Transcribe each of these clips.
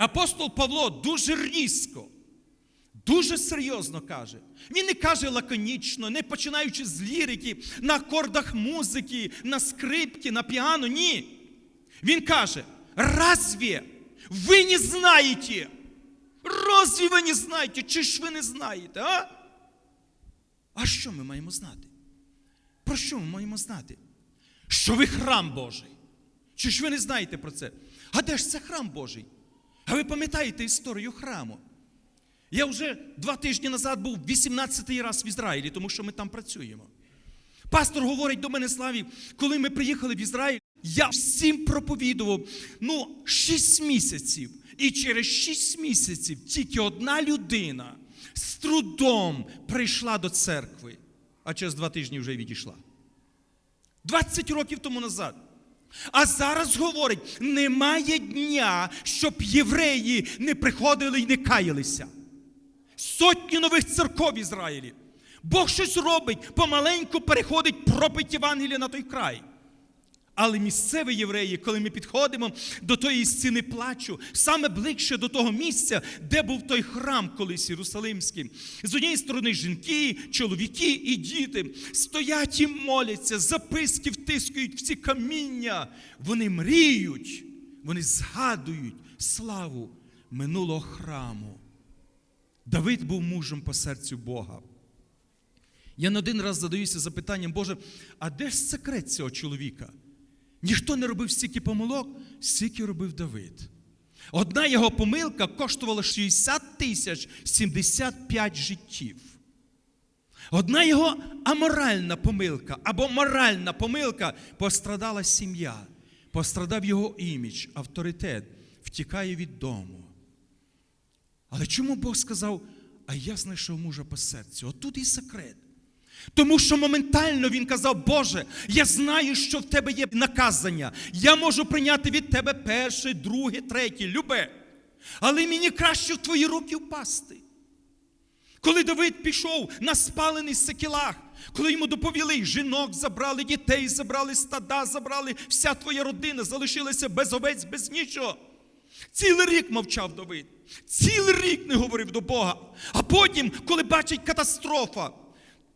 Апостол Павло дуже різко, дуже серйозно каже. Він не каже лаконічно, не починаючи з лірики, на акордах музики, на скрипки, на піано. Ні. Він каже: разве ви не знаєте? Разве ви не знаєте? Чи ж ви не знаєте? А? А що ми маємо знати? Про що ми маємо знати? Що ви храм Божий. Чи ж ви не знаєте про це? А де ж це храм Божий? А ви пам'ятаєте історію храму? Я вже два тижні назад був 18-й раз в Ізраїлі, тому що ми там працюємо. Пастор говорить до мене Славі, коли ми приїхали в Ізраїль, я всім проповідував ну, 6 місяців. І через 6 місяців тільки одна людина з трудом прийшла до церкви, а через два тижні вже відійшла. 20 років тому назад. А зараз говорить, немає дня, щоб євреї не приходили і не каялися. Сотні нових церков в Ізраїлі. Бог щось робить, помаленьку переходить пропить Євангелія на той край. Але місцеві євреї, коли ми підходимо до тої стіни плачу, саме ближче до того місця, де був той храм колись Єрусалимський, з однієї сторони жінки, чоловіки і діти стоять і моляться, записки втискують в ці каміння. Вони мріють, вони згадують славу минулого храму. Давид був мужем по серцю Бога. Я не один раз задаюся запитанням, Боже, а де ж секрет цього чоловіка? Ніхто не робив стільки помилок, стільки робив Давид. Одна його помилка коштувала 60 тисяч 75 життів. Одна його аморальна помилка або моральна помилка пострадала сім'я, пострадав його імідж, авторитет, втікає від дому. Але чому Бог сказав, а я знайшов мужа по серцю? Отут і секрет. Тому що моментально він казав, Боже, я знаю, що в тебе є наказання. Я можу прийняти від тебе перше, друге, третє, любе. Але мені краще в твої руки впасти. Коли Давид пішов на спалений секілах, коли йому доповіли, жінок забрали, дітей забрали, стада забрали, вся твоя родина залишилася без овець, без нічого. Цілий рік мовчав Давид. Цілий рік не говорив до Бога. А потім, коли бачить катастрофа,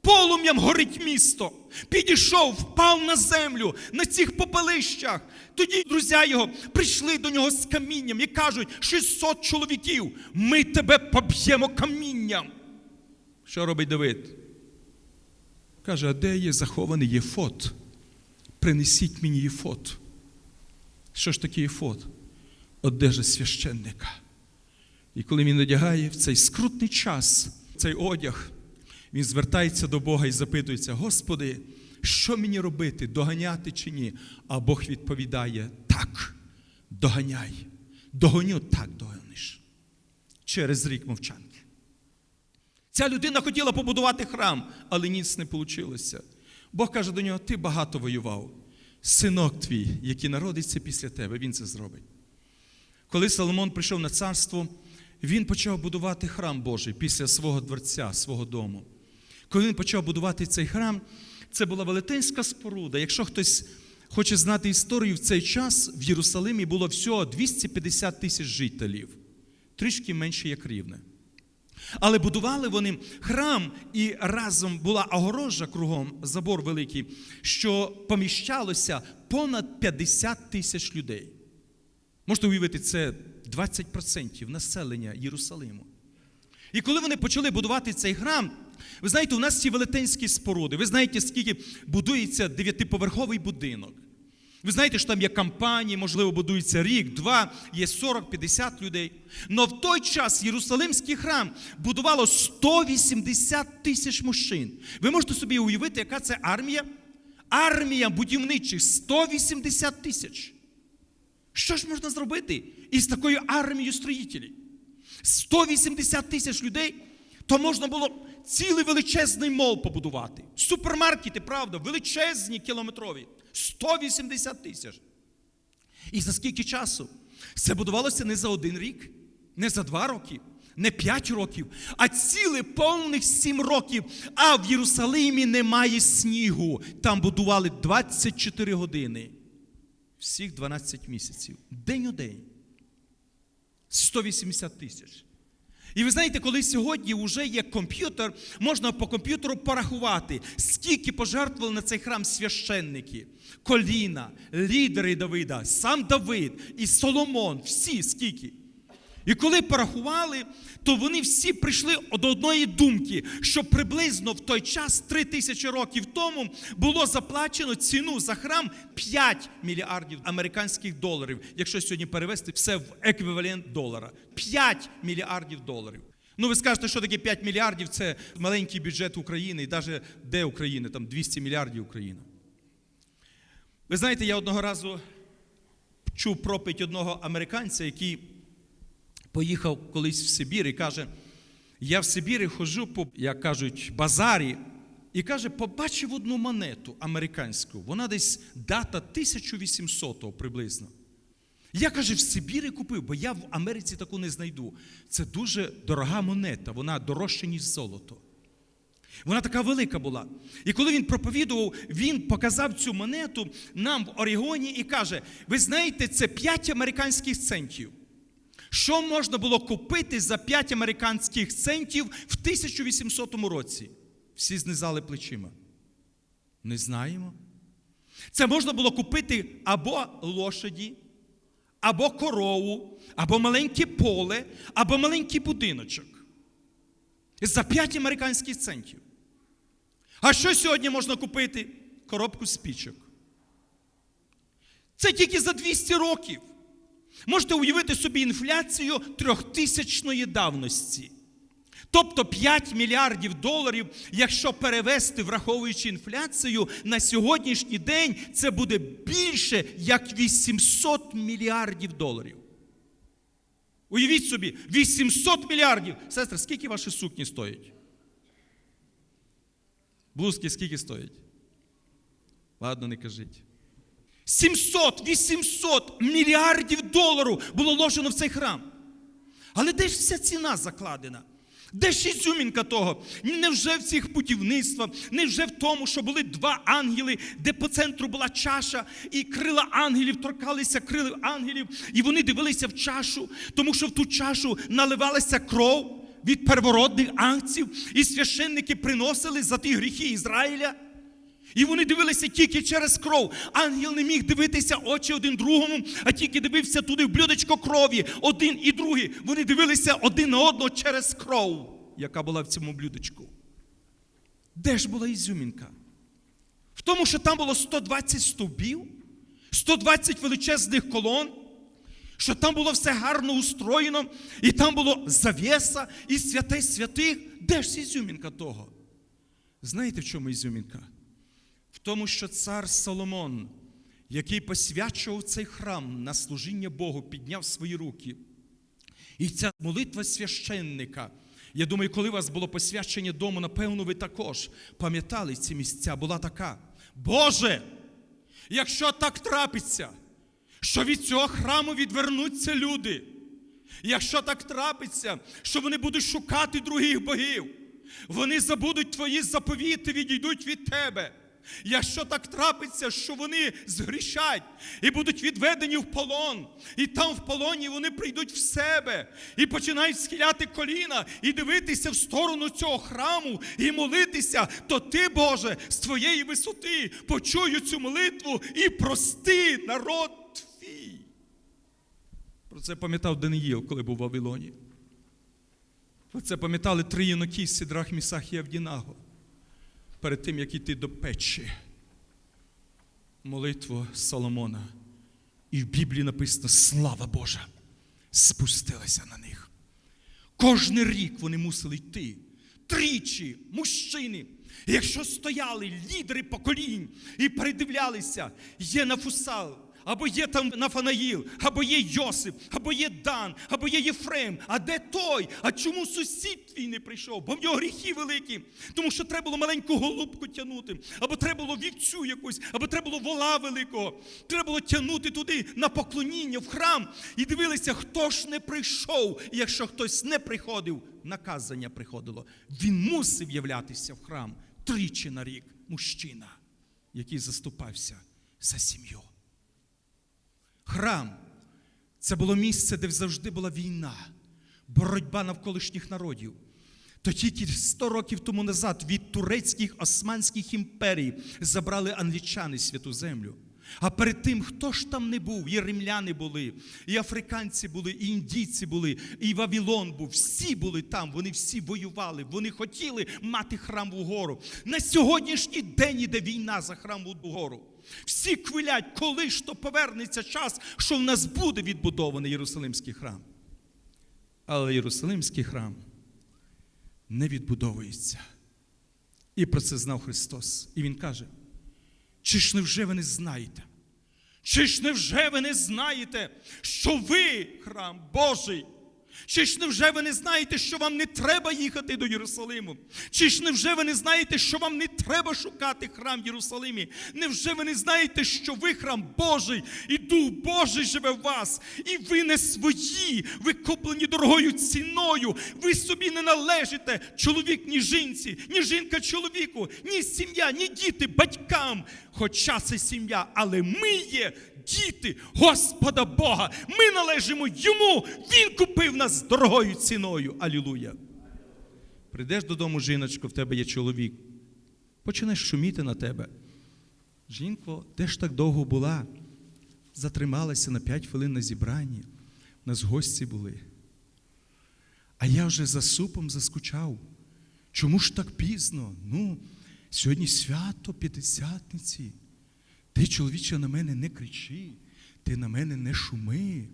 полум'ям горить місто, підійшов, впав на землю на цих попелищах. Тоді друзі його прийшли до нього з камінням і кажуть: 600 чоловіків, ми тебе поб'ємо камінням. Що робить Давид? Каже, а де є захований єфот? Принесіть мені єфот. Що ж таке єфот? Одежа священника. І коли він одягає в цей скрутний час, цей одяг, він звертається до Бога і запитується: Господи, що мені робити, доганяти чи ні? А Бог відповідає: так, доганяй. Догоню, так догониш. Через рік мовчанки. Ця людина хотіла побудувати храм, але ніц не вийшло. Бог каже до нього: ти багато воював. Синок твій, який народиться після тебе, він це зробить. Коли Соломон прийшов на царство, він почав будувати храм Божий після свого дворця, свого дому. Коли він почав будувати цей храм, це була велетенська споруда. Якщо хтось хоче знати історію, в цей час в Єрусалимі було всього 250 тисяч жителів, трішки менше, як рівне. Але будували вони храм, і разом була огорожа кругом, забор великий, що поміщалося понад 50 тисяч людей. Можете уявити, це 20% населення Єрусалиму. І коли вони почали будувати цей храм, ви знаєте, у нас ці велетенські споруди. Ви знаєте, скільки будується дев'ятиповерховий будинок. Ви знаєте, що там є компанії, можливо, будується рік, два, є 40-50 людей. Но в той час Єрусалимський храм будувало 180 тисяч мужчин. Ви можете собі уявити, яка це армія? Армія будівничих 180 тисяч. Що ж можна зробити із такою армією строїтелів? 180 тисяч людей, то можна було цілий величезний мол побудувати. Супермаркети, правда, величезні кілометрові. 180 тисяч. І за скільки часу? Це будувалося не за один рік, не за два роки, не п'ять років, а ціле повних сім років. А в Єрусалимі немає снігу. Там будували 24 години. Всіх 12 місяців. День у день. 180 тисяч. І ви знаєте, коли сьогодні вже є комп'ютер, можна по комп'ютеру порахувати, скільки пожертвували на цей храм священники, коліна, лідери Давида, сам Давид і Соломон, всі скільки. І коли порахували, то вони всі прийшли до одної думки, що приблизно в той час, три тисячі років тому, було заплачено ціну за храм 5 мільярдів американських доларів, якщо сьогодні перевести все в еквівалент долара. 5 мільярдів доларів. Ну, ви скажете, що таке 5 мільярдів це маленький бюджет України, і навіть де України, там 200 мільярдів Україна. Ви знаєте, я одного разу чув проповідь одного американця, який поїхав колись в Сибір і каже: я в Сибірі ходжу по, як кажуть, базарі, і каже, побачив одну монету американську. Вона десь дата 1800-го приблизно. Я каже, в Сибірі купив, бо я в Америці таку не знайду. Це дуже дорога монета, вона дорожча, ніж золото. Вона така велика була. І коли він проповідував, він показав цю монету нам в Орегоні і каже: ви знаєте, це 5 американських центів. Що можна було купити за 5 американських центів в 1800 році? Всі знизали плечима. Не знаємо. Це можна було купити або лошаді, або корову, або маленьке поле, або маленький будиночок. За 5 американських центів. А що сьогодні можна купити? Коробку спічок. Це тільки за 200 років. Можете уявити собі інфляцію трьохтисячної давності. Тобто 5 мільярдів доларів, якщо перевести, враховуючи інфляцію, на сьогоднішній день це буде більше як 800 мільярдів доларів. Уявіть собі, 800 мільярдів. Сестри, скільки ваші сукні стоять? Блузки скільки стоять? Ладно, не кажіть. 700-800 мільярдів доларів було ложено в цей храм. Але де ж вся ціна закладена? Де ж ізюмінка того? Невже в цих будівництвах, невже в тому, що були два ангели, де по центру була чаша, і крила ангелів торкалися крил ангелів, і вони дивилися в чашу, тому що в ту чашу наливалася кров від первородних ангців, і священники приносили за ті гріхи Ізраїля. І вони дивилися тільки через кров. Ангел не міг дивитися очі один другому, а тільки дивився туди в блюдечко крові, один і другий. Вони дивилися один на одного через кров, яка була в цьому блюдечку. Де ж була ізюмінка? В тому, що там було 120 стовбів, 120 величезних колон, що там було все гарно устроєно, і там було завєса і святе святих. Де ж ізюмінка того? Знаєте, в чому ізюмінка? Тому, що цар Соломон, який посвячував цей храм на служіння Богу, підняв свої руки. І ця молитва священника. Я думаю, коли у вас було посвячення дому, напевно, ви також пам'ятали ці місця, була така. Боже, якщо так трапиться, що від цього храму відвернуться люди, якщо так трапиться, що вони будуть шукати других богів, вони забудуть твої заповіти, відійдуть від тебе. Якщо так трапиться, що вони згрішать і будуть відведені в полон, і там в полоні вони прийдуть в себе і починають схиляти коліна і дивитися в сторону цього храму і молитися, то ти, Боже, з твоєї висоти почую цю молитву і прости народ твій. Про це пам'ятав Даниїл, коли був в Вавилоні. Про це пам'ятали три юнаки Сідрах, Місах і Авдінаго перед тим, як іти до печі. Молитву Соломона. І в Біблії написано слава Божа спустилася на них. Кожний рік вони мусили йти. Тричі мужчини, якщо стояли лідери поколінь і передивлялися, є Нафусал, або є там Нафанаїл, або є Йосип, або є Дан, або є Єфрем. А де той? А чому сусід твій не прийшов? Бо в нього гріхи великі. Тому що треба було маленьку голубку тягнути, або треба було вівцю якусь, або треба було вола великого. Треба було тягнути туди на поклоніння в храм і дивилися, хто ж не прийшов. І якщо хтось не приходив, наказання приходило. Він мусив являтися в храм тричі на рік. Мужчина, який заступався за сім'ю. Храм Це було місце, де завжди була війна, боротьба навколишніх народів. То тільки 100 років тому назад від турецьких османських імперій забрали англічани святу землю. А перед тим, хто ж там не був, і римляни були, і африканці були, і індійці були, і Вавилон був. Всі були там, вони всі воювали, вони хотіли мати храм гору. На сьогоднішній день іде війна за храм гору. Всі квилять, коли ж то повернеться час, що в нас буде відбудований Єрусалимський храм. Але Єрусалимський храм не відбудовується. І про це знав Христос. І Він каже: чи ж невже ви не знаєте? Чи ж невже ви не знаєте, що ви храм Божий? Чи ж невже ви не знаєте, що вам не треба їхати до Єрусалиму? Чи ж невже ви не знаєте, що вам не треба шукати храм в Єрусалимі? Невже ви не знаєте, що ви храм Божий, і Дух Божий живе в вас, і ви не свої, ви куплені дорогою ціною, ви собі не належите, чоловік ні жінці, ні жінка чоловіку, ні сім'я, ні діти, батькам. Хоча це сім'я, але ми є діти Господа Бога. Ми належимо йому. Він купив нас дорогою ціною. Алілуя. Прийдеш додому, жіночко, в тебе є чоловік. Почнеш шуміти на тебе. Жінко, де ж так довго була? Затрималася на 5 хвилин на зібранні. У нас гості були. А я вже за супом заскучав. Чому ж так пізно? Ну, сьогодні свято П'ятдесятниці. Ти, чоловіче, на мене не кричи, ти на мене не шуми,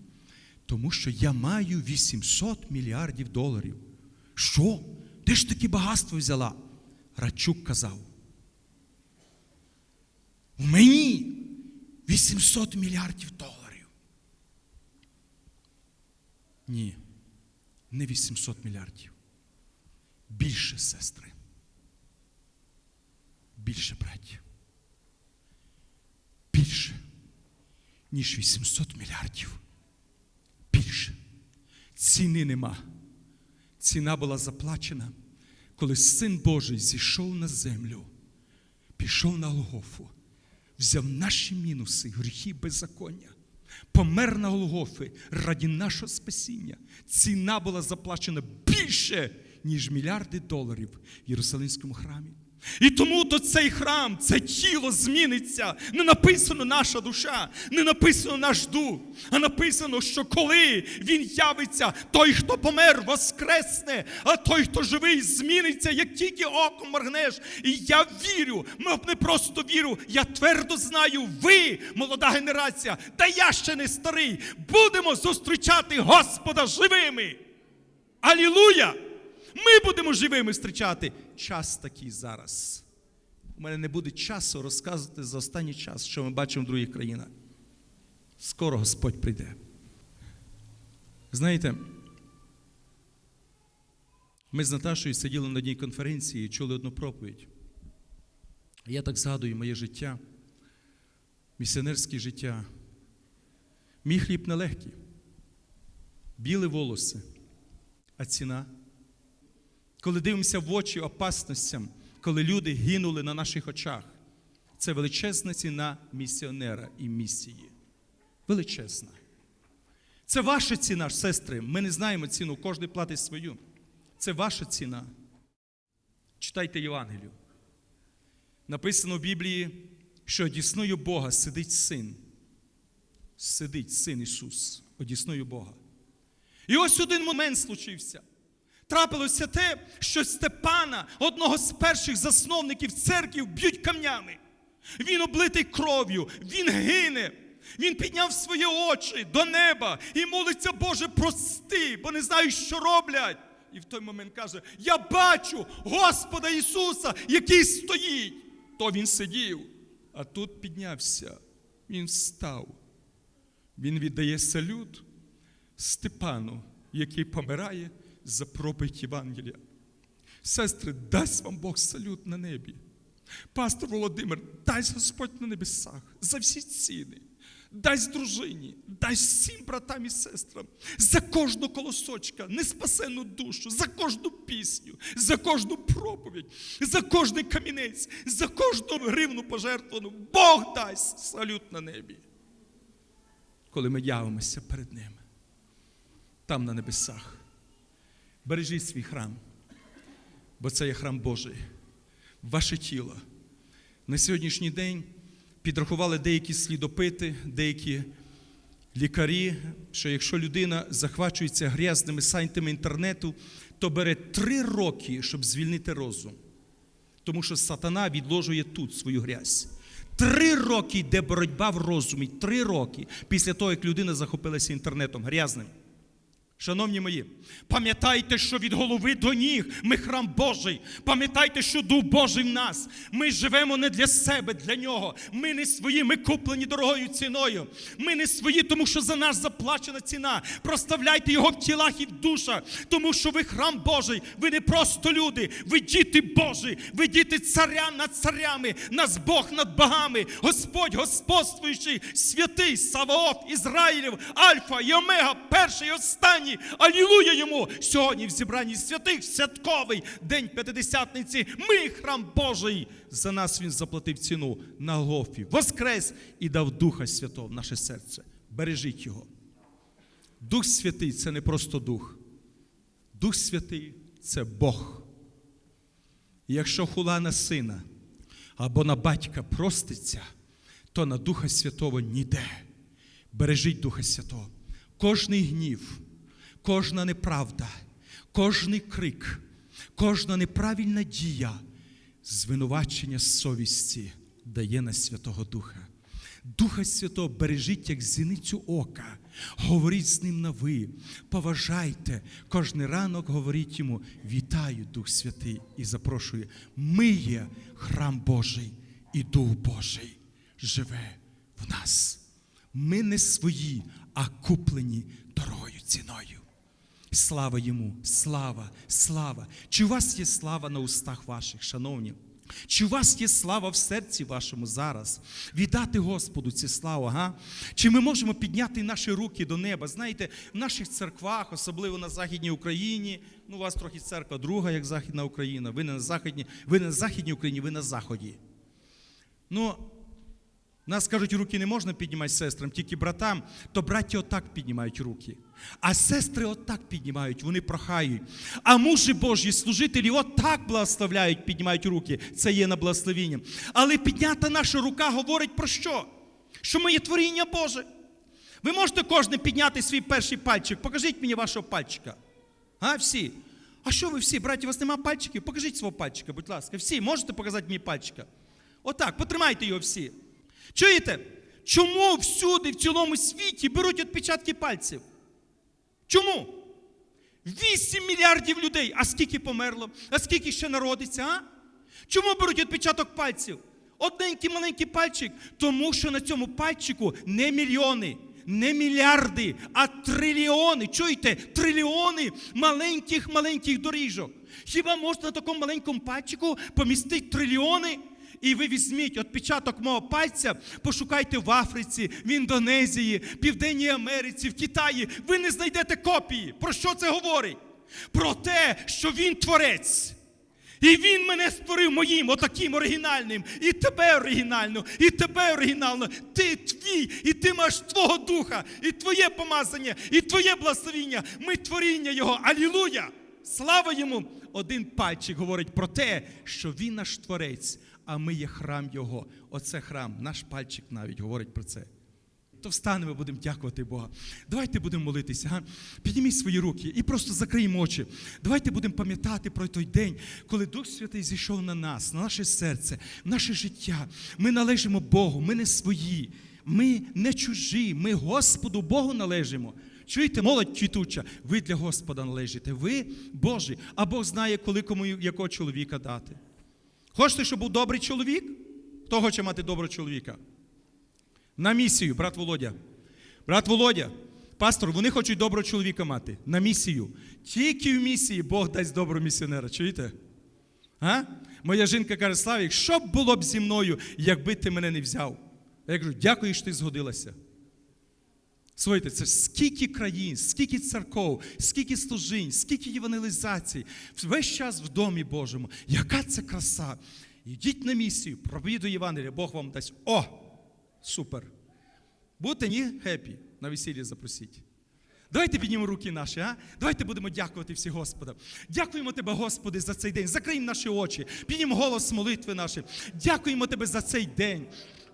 тому що я маю 800 мільярдів доларів. Що? Де ж таке багатство взяла? Радчук казав. У мені 800 мільярдів доларів. Ні, не 800 мільярдів. Більше сестри. Більше братів більше, ніж 800 мільярдів. Більше. Ціни нема. Ціна була заплачена, коли Син Божий зійшов на землю, пішов на Голгофу, взяв наші мінуси, гріхи беззаконня, помер на Голгофи раді нашого спасіння. Ціна була заплачена більше, ніж мільярди доларів в Єрусалимському храмі. І тому то цей храм, це тіло зміниться. Не написано наша душа, не написано наш дух, а написано, що коли він явиться, той, хто помер, воскресне, а той, хто живий, зміниться, як тільки оком моргнеш. І я вірю, не просто вірю, я твердо знаю, ви, молода генерація, та я ще не старий, будемо зустрічати Господа живими. Алілуя! Ми будемо живими зустрічати. Час такий зараз. У мене не буде часу розказувати за останній час, що ми бачимо в других країнах. Скоро Господь прийде. Знаєте, ми з Наташою сиділи на одній конференції і чули одну проповідь. Я так згадую моє життя, місіонерське життя. Мій хліб нелегкий, білі волоси, а ціна коли дивимося в очі опасностям, коли люди гинули на наших очах, це величезна ціна місіонера і місії. Величезна. Це ваша ціна, сестри. Ми не знаємо ціну, кожен платить свою. Це ваша ціна. Читайте Євангелію. Написано в Біблії, що одісною Бога сидить син. Сидить син Ісус, одісною Бога. І ось один момент случився трапилося те, що Степана, одного з перших засновників церків, б'ють камнями. Він облитий кров'ю, він гине. Він підняв свої очі до неба і молиться, Боже, прости, бо не знаю, що роблять. І в той момент каже: Я бачу Господа Ісуса, який стоїть. То він сидів, а тут піднявся, він встав. Він віддає салют Степану, який помирає за проповідь Євангелія. Сестри, дасть вам Бог салют на небі. Пастор Володимир, дасть Господь на небесах за всі ціни. Дасть дружині, дасть всім братам і сестрам за кожну колосочка, неспасену душу, за кожну пісню, за кожну проповідь, за кожний камінець, за кожну гривну пожертвану. Бог дасть салют на небі. Коли ми явимося перед Ним. там на небесах. Бережіть свій храм, бо це є храм Божий, ваше тіло. На сьогоднішній день підрахували деякі слідопити, деякі лікарі, що якщо людина захвачується грязними сайтами інтернету, то бере три роки, щоб звільнити розум. Тому що сатана відложує тут свою грязь. Три роки йде боротьба в розумі. Три роки після того, як людина захопилася інтернетом грязним. Шановні мої, пам'ятайте, що від голови до ніг ми храм Божий. Пам'ятайте, що Дух Божий в нас. Ми живемо не для себе, для нього. Ми не свої, ми куплені дорогою ціною. Ми не свої, тому що за нас заплачена ціна. Проставляйте його в тілах і в душах, тому що ви храм Божий. Ви не просто люди, ви діти Божі, ви діти царя над царями, нас Бог над богами, Господь господствуючий, святий Саваоф, Ізраїлів, Альфа і Омега, перший і останній. Алілуя йому! Сьогодні в зібранні святих святковий день П'ятидесятниці. Ми храм Божий. За нас він заплатив ціну на Голгофі. Воскрес і дав Духа Святого в наше серце. Бережіть його. Дух Святий це не просто дух. Дух Святий це Бог. Якщо хула на сина або на батька проститься, то на Духа Святого ніде. Бережіть Духа Святого. Кожний гнів, кожна неправда, кожний крик, кожна неправильна дія, звинувачення совісті дає на Святого Духа. Духа Святого бережіть, як зіницю ока, говоріть з ним на ви, поважайте. Кожний ранок говоріть йому: вітаю, Дух Святий, і запрошую. Ми є храм Божий, і Дух Божий живе в нас. Ми не свої, а куплені дорогою ціною. Слава йому, слава, слава. Чи у вас є слава на устах ваших, шановні? Чи у вас є слава в серці вашому зараз? Віддати Господу цю славу, га? Чи ми можемо підняти наші руки до неба? Знаєте, в наших церквах, особливо на Західній Україні, ну, у вас трохи церква друга, як Західна Україна, ви не на Західній, ви не на Західній Україні, ви на Заході. Ну, нас кажуть, руки не можна піднімати сестрам, тільки братам, то браття отак піднімають руки. А сестри отак піднімають, вони прохають. А мужі Божі, служителі отак благословляють, піднімають руки. Це є на благословіння. Але піднята наша рука говорить про що? Що ми є творіння Боже. Ви можете кожен підняти свій перший пальчик. Покажіть мені вашого пальчика. А, всі? А що ви всі, браті, у вас нема пальчиків? Покажіть свого пальчика, будь ласка. Всі, можете показати мені пальчика? Отак, потримайте його всі. Чуєте? Чому всюди, в цілому світі беруть відпечатки пальців? Чому? 8 мільярдів людей. А скільки померло? А скільки ще народиться? а? Чому беруть відпечаток пальців? Одненький маленький пальчик. Тому що на цьому пальчику не мільйони, не мільярди, а трильйони. Чуєте? Трильйони маленьких маленьких доріжок. Хіба можна на такому маленькому пальчику помістити трильйони? І ви візьміть відпечаток мого пальця, пошукайте в Африці, в Індонезії, Південній Америці, в Китаї. Ви не знайдете копії. Про що це говорить? Про те, що він творець. І він мене створив моїм, отаким оригінальним, і тебе оригінально, і тебе оригінально. Ти твій, і ти маєш твого духа, і твоє помазання, і твоє благословіння. Ми творіння Його. Алілуя! Слава йому! Один пальчик говорить про те, що він наш творець, а ми є храм Його. Оце храм, наш пальчик навіть говорить про це. То встанемо, будемо дякувати Бога. Давайте будемо молитися. Га? Підніміть свої руки і просто закриємо очі. Давайте будемо пам'ятати про той день, коли Дух Святий зійшов на нас, на наше серце, наше життя. Ми належимо Богу, ми не свої, ми не чужі, ми Господу Богу належимо. Чуєте, молодь квітуча, ви для Господа належите, ви Божі, а Бог знає, коли кому якого чоловіка дати. Хочете, щоб був добрий чоловік? Хто хоче мати доброго чоловіка? На місію, брат Володя. Брат Володя, пастор, вони хочуть доброго чоловіка мати. На місію. Тільки в місії Бог дасть доброго місіонера. Чуєте? А? Моя жінка каже, Славік, що б було б зі мною, якби ти мене не взяв? Я кажу, дякую, що ти згодилася. Слухайте, це скільки країн, скільки церков, скільки служінь, скільки євангелізацій, весь час в домі Божому. Яка це краса? Йдіть на місію, проповідуй Євангелія, Бог вам дасть. О! Супер! Будете ні? Хеппі. На весілля запросіть. Давайте піднімемо руки наші, а? Давайте будемо дякувати всі Господа. Дякуємо Тебе, Господи, за цей день. Закриємо наші очі, піднімемо голос молитви наші. Дякуємо Тебе за цей день.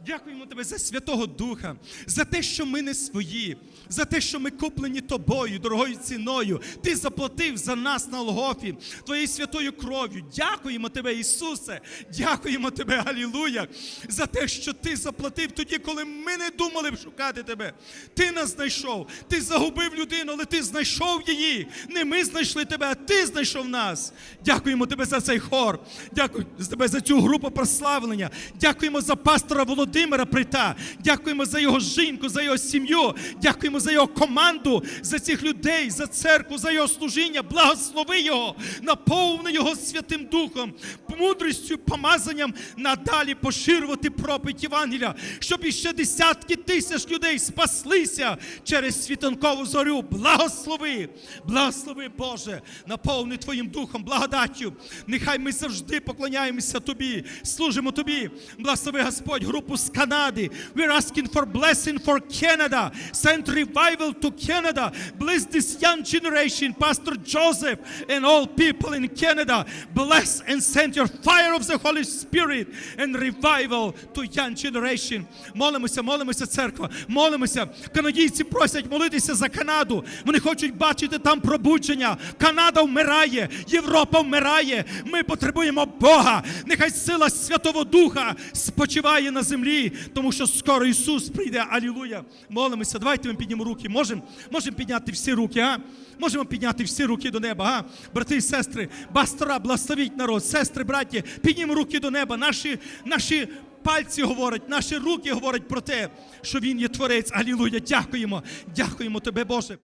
Дякуємо Тебе за Святого Духа, за те, що ми не свої, за те, що ми куплені тобою, дорогою ціною. Ти заплатив за нас на Лгофі, Твоєю святою кров'ю. Дякуємо Тебе, Ісусе. Дякуємо Тебе, Алілуя, за те, що Ти заплатив тоді, коли ми не думали шукати Тебе. Ти нас знайшов, ти загубив людину, але ти знайшов її. Не ми знайшли тебе, а ти знайшов нас. Дякуємо тебе за цей хор. Дякую тебе за цю групу прославлення. Дякуємо за пастора Володимира Прита. Дякуємо за його жінку, за його сім'ю. Дякуємо за його команду, за цих людей, за церкву, за його служіння. Благослови його, наповни його Святим Духом, мудрістю, помазанням надалі поширювати проповідь Євангелія, щоб іще десятки тисяч людей спаслися через світанкову зорю. Благослови, благослови, Боже, наповни Твоїм духом, благодаттю. Нехай ми завжди поклоняємося Тобі, служимо Тобі. Благослови Господь, групу з Канади. We're asking for blessing for Canada. Send revival to Canada. Bless this young generation, Pastor Joseph and all people in Canada. Bless and send your fire of the Holy Spirit and revival to young generation. Молимося, молимося, церква, молимося. Канадійці просять молитися за Канаду. Вони хочуть бачити там пробудження. Канада вмирає, Європа вмирає. Ми потребуємо Бога. Нехай сила Святого Духа спочиває на землі, тому що скоро Ісус прийде. Алілуя. Молимося. Давайте ми піднімемо руки. Можемо можемо підняти всі руки, а? Можемо підняти всі руки до неба, а? Брати і сестри, бастора, благословіть народ, сестри, браті, піднімемо руки до неба. Наші, наші пальці говорять, наші руки говорять про те, що Він є Творець. Алілуя. Дякуємо. Дякуємо Тебе, Боже.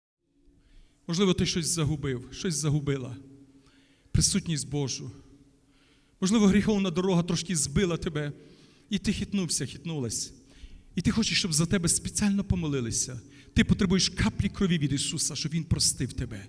Можливо, ти щось загубив, щось загубила. Присутність Божу. Можливо, гріховна дорога трошки збила тебе, і ти хитнувся, хитнулась. І ти хочеш, щоб за тебе спеціально помолилися. Ти потребуєш каплі крові від Ісуса, щоб Він простив тебе.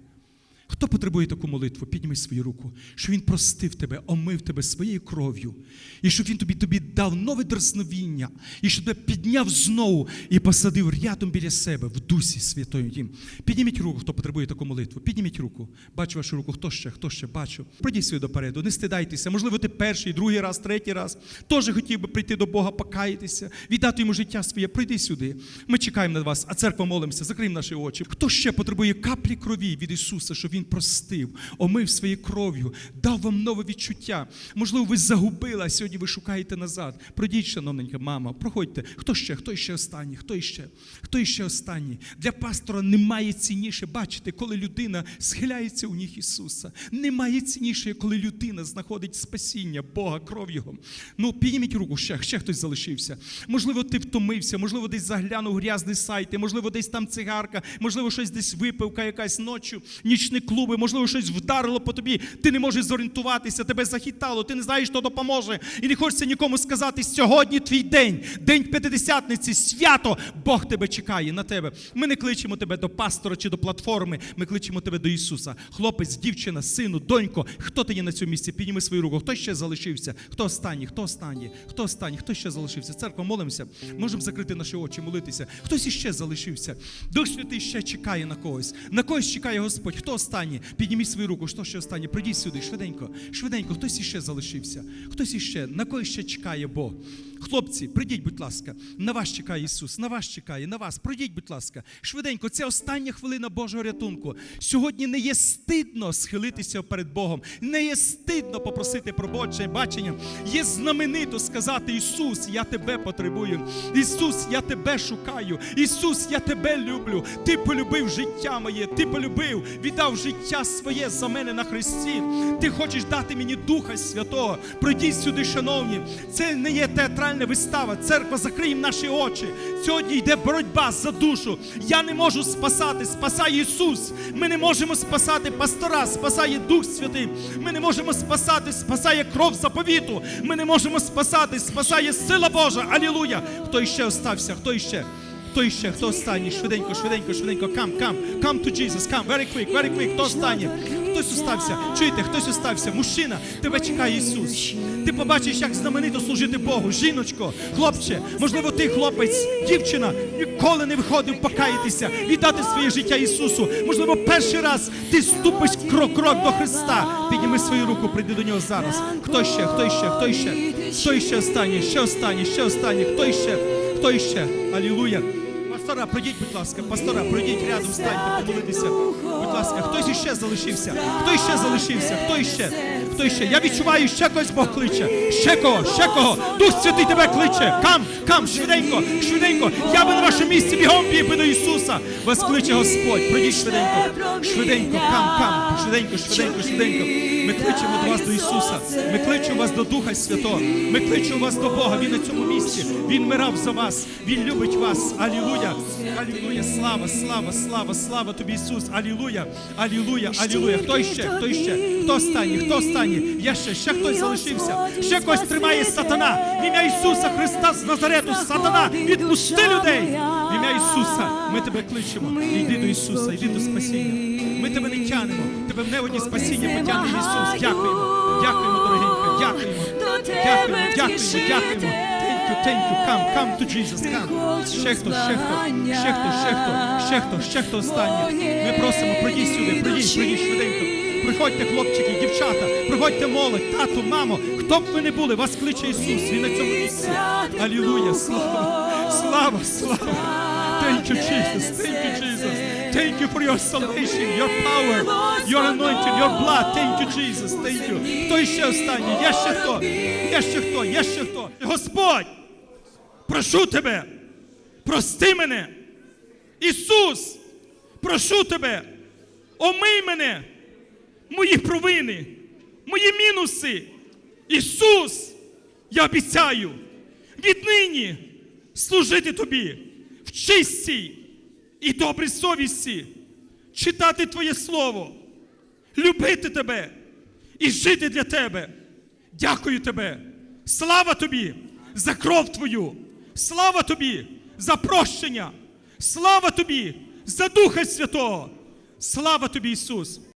Хто потребує таку молитву? Підніми свою руку, щоб Він простив тебе, омив тебе своєю кров'ю, і щоб Він тобі, тобі дав нове дерзновіння, і щоб тебе підняв знову і посадив рядом біля себе в дусі святої. Підніміть руку, хто потребує таку молитву. Підніміть руку. Бачу вашу руку. Хто ще? Хто ще? Бачу. Пройдіть свою допереду, не стидайтеся. Можливо, ти перший, другий раз, третій раз. Теж хотів би прийти до Бога, покаятися, віддати йому життя своє. Прийди сюди. Ми чекаємо на вас, а церква молимося, закриємо наші очі. Хто ще потребує каплі крові від Ісуса, щоб Він простив, омив своєю кров'ю, дав вам нове відчуття. Можливо, ви загубили, а сьогодні ви шукаєте назад. Пройдіть, шановненька мама, проходьте. Хто ще? Хто ще останній? Хто іще? Хто іще останній? Для пастора немає цінніше бачите, коли людина схиляється у ніг Ісуса. Немає цінніше, коли людина знаходить спасіння Бога, кров Його. Ну, підніміть руку, ще, ще хтось залишився. Можливо, ти втомився, можливо, десь заглянув грязний сайт, можливо, десь там цигарка, можливо, щось десь випивка якась ночі, нічні клуби, можливо, щось вдарило по тобі. Ти не можеш зорієнтуватися, тебе захитало, ти не знаєш, хто допоможе. І не хочеться нікому сказати, сьогодні твій день, день п'ятидесятниці, свято, Бог тебе чекає на тебе. Ми не кличемо тебе до пастора чи до платформи, ми кличемо тебе до Ісуса. Хлопець, дівчина, сину, донько, хто ти є на цьому місці? Підніми свою руку. Хто ще залишився? Хто останній? Хто останній? Хто останній? Хто ще залишився? Церква, молимося. Можемо закрити наші очі, молитися. Хтось іще залишився. Дух Святий ще чекає на когось. На когось чекає Господь. Хто останній? Підніміть свою руку. що ще останнє? Прийдіть сюди, швиденько, швиденько. Хтось іще залишився. Хтось іще. На кого ще чекає Бог. Хлопці, прийдіть, будь ласка. На вас чекає Ісус, на вас чекає, на вас. Пройдіть, будь ласка. Швиденько, це остання хвилина Божого рятунку. Сьогодні не є стидно схилитися перед Богом, не є стидно попросити про бачення. Є знаменито сказати: Ісус, я тебе потребую. Ісус, я тебе шукаю. Ісус, я тебе люблю. Ти полюбив життя моє, ти полюбив, віддав життя своє за мене на Христі. Ти хочеш дати мені Духа Святого. Пройдіть сюди, шановні. Це не є театральна вистава. Церква, закриємо наші очі. Сьогодні йде боротьба за душу. Я не можу спасати, спасає Ісус. Ми не можемо спасати пастора, спасає Дух Святий. Ми не можемо спасати, спасає кров заповіту. Ми не можемо спасати, спасає сила Божа. Алілуя! Хто іще остався? Хто іще? Хто іще? Хто останній? Швиденько, швиденько, швиденько. Come, come, come to Jesus, come, very quick, very quick. Хто останній? Хтось остався. Чуєте, хтось остався. Мужчина, тебе чекає Ісус. Ти побачиш, як знаменито служити Богу. Жіночко, хлопче, можливо, ти хлопець, дівчина, ніколи не виходив покаятися, віддати своє життя Ісусу. Можливо, перший раз ти ступиш крок крок до Христа. Підніми свою руку, прийди до нього зараз. Хто ще? Хто ще? Хто ще? Хто ще останній? Ще останній, ще останній. Хто ще? Хто ще? Алілуя. Пастора, пройдіть, будь ласка, пастора, пройдіть рядом, станьте, помолитися. Будь ласка, хтось іще залишився? Хто іще залишився? Хто іще? Хто іще? Я відчуваю, ще когось Бог кличе. Ще кого? Ще кого? Дух Святий тебе кличе. Кам, кам, швиденько, швиденько. Я би на вашому місці бігом бігби до Ісуса. Вас кличе Господь. Пройдіть швиденько. Швиденько, кам, кам, швиденько, швиденько, швиденько. Ми кличемо до вас до Ісуса. Ми кличемо вас до Духа Святого. Ми кличемо вас до Бога. Він на цьому місці. Він мирав за вас. Він любить вас. Алілуя. Алілуя. Слава, слава, слава, слава тобі, Ісус. Алілуя. Алілуя. Алілуя. Хто іще? Хто іще? Хто останній? Хто останній? Я ще, ще хтось залишився. Ще когось тримає сатана. В ім'я Ісуса Христа з Назарету. Сатана, відпусти людей. В ім'я Ісуса. Ми тебе кличемо. Йди до Ісуса, йди до спасіння. Ми тебе не тянемо. Неводні спасіння потягне Ісус. Дякуємо. Дякуємо, дорогенька. Дякуємо. Дякуємо, дякуємо, дякуємо. Thank you, thank you. Come, come to Jesus. Come. Ще хто, ще хто, ще хто, ще хто, ще хто, ще хто останній. Ми просимо, прийдіть сюди, прийдіть, прийдіть швиденько. Приходьте, хлопчики, дівчата, приходьте молодь, тату, мамо, хто б ви не були, вас кличе Ісус, Він на цьому місці. Алілуя, слава, слава, слава. Thank you, Jesus. Thank you, Jesus. Thank you for your salvation, your power, your anointing, your blood. Thank you, Jesus. Thank you. Хто іще останній? Є ще хто? Є ще хто? Є ще хто? Господь, прошу тебе, прости мене. Ісус, прошу тебе, омий мене, мої провини, мої мінуси. Ісус, я обіцяю, віднині служити тобі в чистій і добрі совісті, читати Твоє Слово, любити тебе і жити для тебе. Дякую тебе. Слава тобі за кров Твою. Слава тобі за прощення. Слава тобі за Духа Святого. Слава тобі, Ісус.